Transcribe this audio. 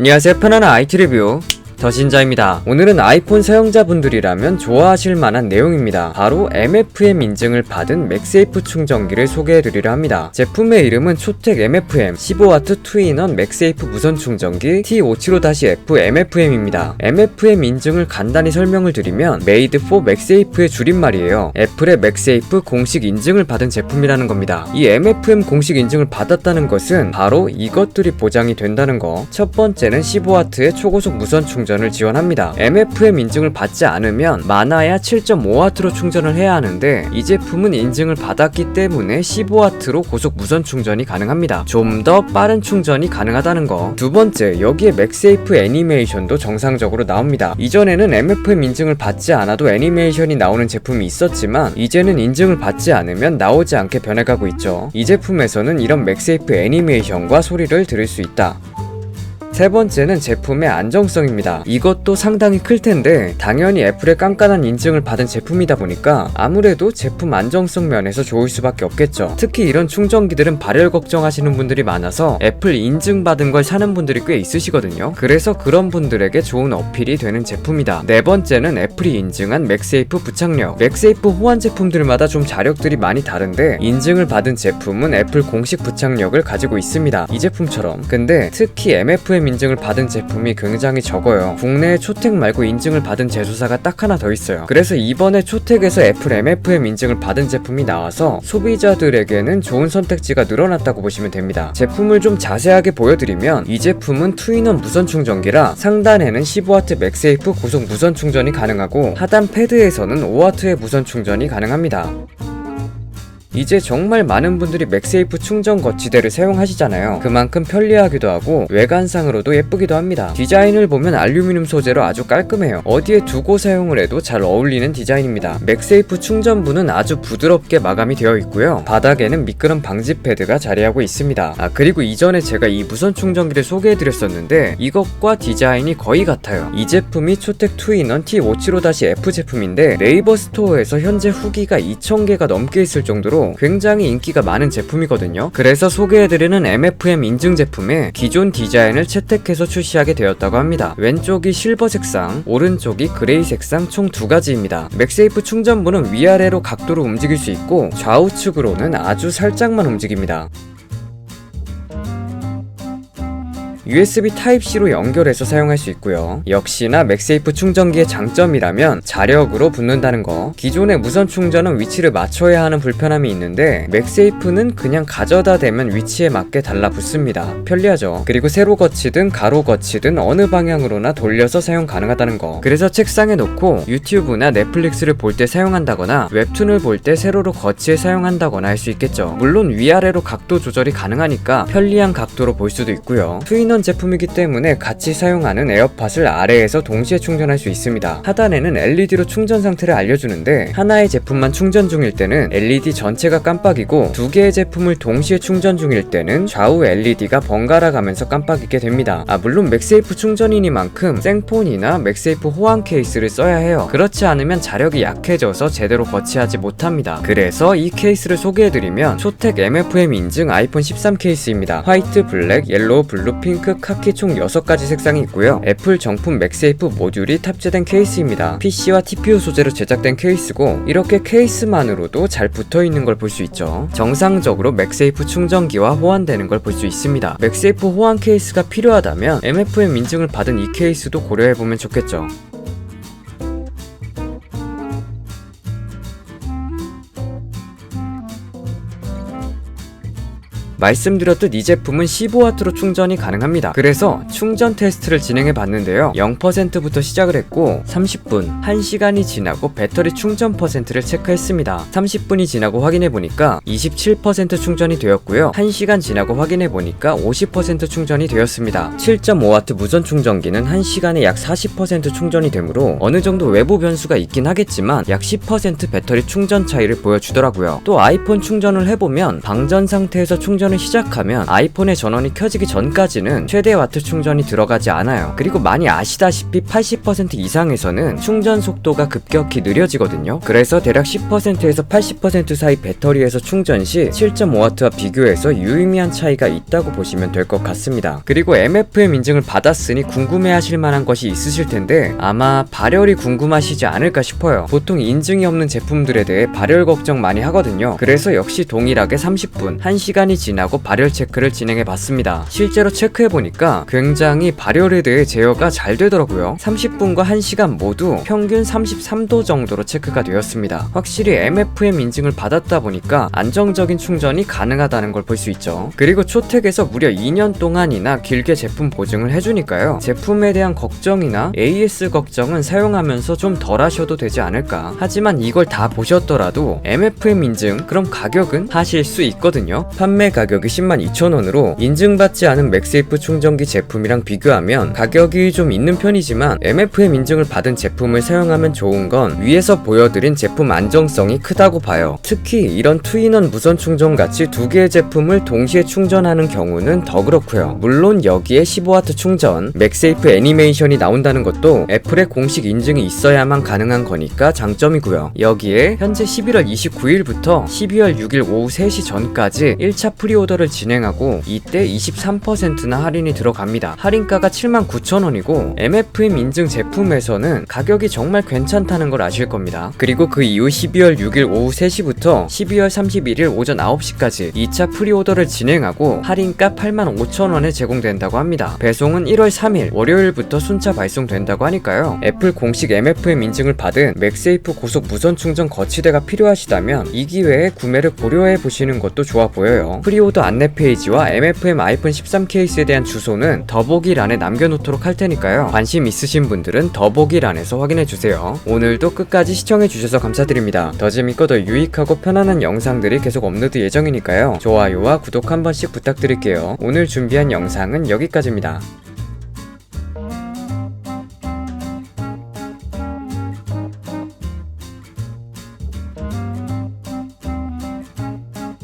안녕하세요. 편안한 IT 리뷰 더신자입니다. 오늘은 아이폰 사용자분들이라면 좋아하실 만한 내용입니다. 바로 MFM 인증을 받은 맥세이프 충전기를 소개해드리려 합니다. 제품의 이름은 초텍 MFM 15W 투인원 맥세이프 무선 충전기 T575-F MFM입니다. MFM 인증을 간단히 설명을 드리면 Made for 맥세이프의 줄임말이에요. 애플의 맥세이프 공식 인증을 받은 제품이라는 겁니다. 이 MFM 공식 인증을 받았다는 것은 바로 이것들이 보장이 된다는 거. 첫 번째는 15W의 초고속 무선 충전 을 지원합니다. MFM 인증을 받지 않으면 많아야 7.5W로 충전을 해야 하는데 이 제품은 인증을 받았기 때문에 15W로 고속 무선 충전이 가능합니다. 좀 더 빠른 충전이 가능하다는 거. 두 번째, 여기에 맥세이프 애니메이션도 정상적으로 나옵니다. 이전에는 MFM 인증을 받지 않아도 애니메이션이 나오는 제품이 있었지만 이제는 인증을 받지 않으면 나오지 않게 변해가고 있죠. 이 제품에서는 이런 맥세이프 애니메이션과 소리를 들을 수 있다. 세 번째는 제품의 안정성입니다. 이것도 상당히 클 텐데 당연히 애플의 깐깐한 인증을 받은 제품이다 보니까 아무래도 제품 안정성 면에서 좋을 수밖에 없겠죠. 특히 이런 충전기들은 발열 걱정하시는 분들이 많아서 애플 인증받은 걸 사는 분들이 꽤 있으시거든요. 그래서 그런 분들에게 좋은 어필이 되는 제품이다. 네 번째는 애플이 인증한 맥세이프 부착력. 맥세이프 호환 제품들마다 좀 자력들이 많이 다른데 인증을 받은 제품은 애플 공식 부착력을 가지고 있습니다. 이 제품처럼. 근데 특히 MFM 인증을 받은 제품이 굉장히 적어요. 국내에 초텍 말고 인증을 받은 제조사가 딱 하나 더 있어요. 그래서 이번에 초텍에서 애플 MFM 인증을 받은 제품이 나와서 소비자들에게는 좋은 선택지가 늘어났다고 보시면 됩니다. 제품을 좀 자세하게 보여드리면 이 제품은 투인원 무선 충전기라 상단에는 15W 맥세이프 고속 무선 충전이 가능하고 하단 패드에서는 5W의 무선 충전이 가능합니다. 이제 정말 많은 분들이 맥세이프 충전 거치대를 사용하시잖아요. 그만큼 편리하기도 하고 외관상으로도 예쁘기도 합니다. 디자인을 보면 알루미늄 소재로 아주 깔끔해요. 어디에 두고 사용을 해도 잘 어울리는 디자인입니다. 맥세이프 충전부는 아주 부드럽게 마감이 되어 있고요. 바닥에는 미끄럼 방지 패드가 자리하고 있습니다. 아 그리고 이전에 제가 이 무선 충전기를 소개해드렸었는데 이것과 디자인이 거의 같아요. 이 제품이 초텍 투인원 T575-F 제품인데 네이버 스토어에서 현재 후기가 2,000개가 넘게 있을 정도로 굉장히 인기가 많은 제품이거든요. 그래서 소개해드리는 MFM 인증 제품에 기존 디자인을 채택해서 출시하게 되었다고 합니다. 왼쪽이 실버 색상, 오른쪽이 그레이 색상 총 두 가지입니다. 맥세이프 충전부는 위아래로 각도로 움직일 수 있고 좌우측으로는 아주 살짝만 움직입니다. USB Type-C로 연결해서 사용할 수 있고요. 역시나 맥세이프 충전기의 장점이라면 자력으로 붙는다는 거. 기존의 무선 충전은 위치를 맞춰야 하는 불편함이 있는데 맥세이프는 그냥 가져다 대면 위치에 맞게 달라붙습니다. 편리하죠. 그리고 세로 거치든 가로 거치든 어느 방향으로나 돌려서 사용 가능하다는 거. 그래서 책상에 놓고 유튜브나 넷플릭스를 볼 때 사용한다거나 웹툰을 볼 때 세로로 거치해 사용한다거나 할 수 있겠죠. 물론 위아래로 각도 조절이 가능하니까 편리한 각도로 볼 수도 있고요. 트 윈원 제품이기 때문에 같이 사용하는 에어팟을 아래에서 동시에 충전할 수 있습니다. 하단에는 LED로 충전 상태를 알려주는데 하나의 제품만 충전 중일 때는 LED 전체가 깜빡이고 두 개의 제품을 동시에 충전 중일 때는 좌우 LED가 번갈아 가면서 깜빡이게 됩니다. 아 물론 맥세이프 충전이니만큼 생폰이나 맥세이프 호환 케이스를 써야 해요. 그렇지 않으면 자력이 약해져서 제대로 거치하지 못합니다. 그래서 이 케이스를 소개해드리면 초텍 MFM 인증 아이폰 13 케이스입니다. 화이트, 블랙, 옐로우, 블루, 핑크, 카키 총 6가지 색상이 있고요. 애플 정품 맥세이프 모듈이 탑재된 케이스입니다. PC와 TPU 소재로 제작된 케이스고 이렇게 케이스만으로도 잘 붙어 있는 걸 볼 수 있죠. 정상적으로 맥세이프 충전기와 호환되는 걸 볼 수 있습니다. 맥세이프 호환 케이스가 필요하다면 MFM 인증을 받은 이 케이스도 고려해보면 좋겠죠. 말씀드렸듯 이 제품은 15W로 충전이 가능합니다. 그래서 충전 테스트를 진행해 봤는데요. 0%부터 시작을 했고 30분, 1시간이 지나고 배터리 충전 퍼센트를 체크했습니다. 30분이 지나고 확인해 보니까 27% 충전이 되었고요. 1시간 지나고 확인해 보니까 50% 충전이 되었습니다. 7.5W 무선 충전기는 1시간에 약 40% 충전이 되므로 어느 정도 외부 변수가 있긴 하겠지만 약 10% 배터리 충전 차이를 보여주더라고요. 또 아이폰 충전을 해보면 방전 상태에서 충전 충전을 시작하면 아이폰의 전원이 켜지기 전까지는 최대 와트 충전이 들어가지 않아요. 그리고 많이 아시다시피 80% 이상에서는 충전 속도가 급격히 느려지거든요. 그래서 대략 10%에서 80% 사이 배터리에서 충전 시 7.5W와 비교해서 유의미한 차이가 있다고 보시면 될 것 같습니다. 그리고 MFM 인증을 받았으니 궁금해하실 만한 것이 있으실 텐데 아마 발열이 궁금하시지 않을까 싶어요. 보통 인증이 없는 제품들에 대해 발열 걱정 많이 하거든요. 그래서 역시 동일하게 30분, 1시간이 지나 고 발열 체크를 진행해 봤습니다. 실제로 체크해 보니까 굉장히 발열에 대해 제어가 잘 되더라고요. 30분과 1시간 모두 평균 33도 정도로 체크가 되었습니다. 확실히 MFM 인증을 받았다 보니까 안정적인 충전이 가능하다는 걸 볼 수 있죠. 그리고 초텍에서 무려 2년 동안이나 길게 제품 보증을 해주니까요. 제품에 대한 걱정이나 AS 걱정은 사용하면서 좀 덜 하셔도 되지 않을까. 하지만 이걸 다 보셨더라도 MFM 인증 그럼 가격은 하실 수 있거든요. 판매 가격 이 10만 2천 원으로 인증받지 않은 맥세이프 충전기 제품이랑 비교하면 가격이 좀 있는 편이지만 MFM 인증을 받은 제품을 사용하면 좋은 건 위에서 보여드린 제품 안정성이 크다고 봐요. 특히 이런 투인원 무선 충전 같이 두 개의 제품을 동시에 충전하는 경우는 더 그렇고요. 물론 여기에 15W 충전, 맥세이프 애니메이션이 나온다는 것도 애플의 공식 인증이 있어야만 가능한 거니까 장점이고요. 여기에 현재 11월 29일부터 12월 6일 오후 3시 전까지 1차 프리오 더를 진행하고 이때 23%나 할인이 들어갑니다. 할인가가 79,000원이고 MFM 인증 제품에서는 가격이 정말 괜찮다는 걸 아실 겁니다. 그리고 그 이후 12월 6일 오후 3시부터 12월 31일 오전 9시까지 2차 프리오더를 진행하고 할인가 85,000원에 제공된다고 합니다. 배송은 1월 3일 월요일부터 순차 발송된다고 하니까요. 애플 공식 MFM 인증을 받은 맥세이프 고속 무선 충전 거치대가 필요하시다면 이 기회에 구매를 고려해 보시는 것도 좋아 보여요. 프리오더 안내 페이지와 MFM 아이폰 13 케이스에 대한 주소는 더보기란에 남겨놓도록 할 테니까요. 관심 있으신 분들은 더보기란에서 확인해 주세요. 오늘도 끝까지 시청해 주셔서 감사드립니다. 더 재밌고 더 유익하고 편안한 영상들이 계속 업로드 예정이니까요. 좋아요와 구독 한 번씩 부탁드릴게요. 오늘 준비한 영상은 여기까지입니다.